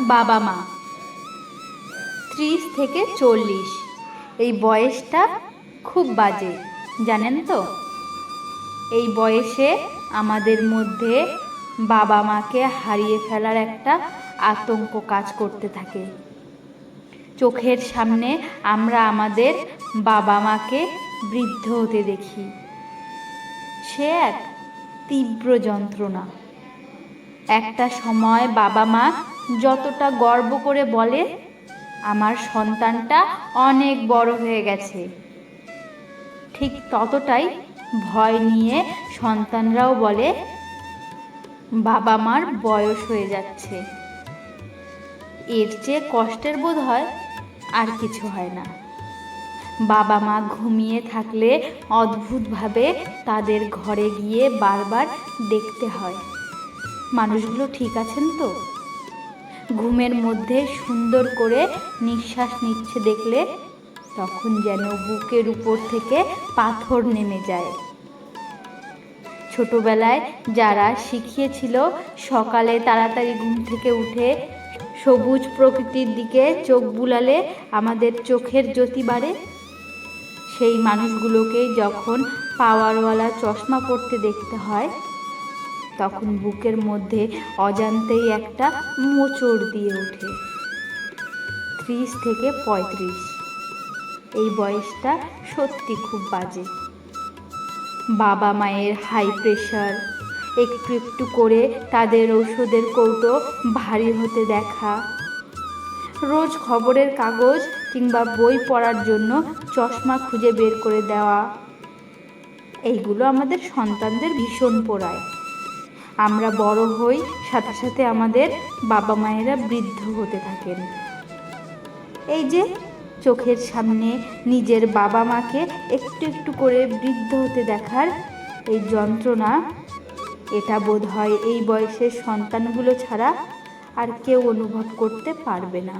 বাবা মা। ত্রিশ থেকে চল্লিশ। এই বয়সটা খুব বাজে, জানেন তো? এই বয়সে আমাদের মধ্যে বাবা মাকে হারিয়ে ফেলার একটা আতঙ্ক কাজ করতে থাকে। চোখের সামনে আমরা আমাদের বাবা মাকে বৃদ্ধ হতে দেখি। সে এক তীব্র যন্ত্রণা। একটা সময় বাবা মা যতটা গর্ব করে বলে, আমার সন্তানটা অনেক বড় হয়ে গেছে। ঠিক ততটাই ভয় নিয়ে সন্তানরাও বলে বাবা মার বয়স হয়ে যাচ্ছে। এর চেয়ে কষ্টের বোধ হয় আর কিছু হয় না। বাবা মা ঘুমিয়ে থাকলে অদ্ভুতভাবে তাদের ঘরে গিয়ে বারবার দেখতে হয়। মানুষগুলো ঠিক আছেন তো? ঘুমের মধ্যে সুন্দর করে নিঃশ্বাস নিচ্ছে দেখলে, তখন যেন বুকের উপর থেকে পাথর নেমে যায়। ছোটবেলায় যারা শিখিয়েছিল সকালে তাড়াতাড়ি ঘুম থেকে উঠে সবুজ প্রকৃতির দিকে চোখ বুলালে আমাদের চোখের জ্যোতি বাড়ে। সেই মানুষগুলোকেই যখন পাওয়ারওয়ালা চশমা পরতে দেখতে হয় তখন বুকের মধ্যে অজান্তেই একটা মোচড় দিয়ে ওঠে। ত্রিশ থেকে পঁয়ত্রিশ। এই বয়সটা সত্যি খুব বাজে। বাবা মায়ের হাই প্রেশার একটু একটু করে তাদের ওষুধের কৌটো ভারী হতে দেখা। রোজ খবরের কাগজ কিংবা বই পড়ার জন্য চশমা খুঁজে বের করে দেওয়া। এইগুলো আমাদের সন্তানদের ভীষণ পোড়ায়। আমরা বড় হই, সাথে সাথে আমাদের বাবা মায়েরা বৃদ্ধ হতে থাকেন। এই যে চোখের সামনে নিজের বাবা মাকে একটু একটু করে বৃদ্ধ হতে দেখার এই যন্ত্রণা, এটা বোধ হয় এই বয়সের সন্তানগুলো ছাড়া আর কেউ অনুভব করতে পারবে না।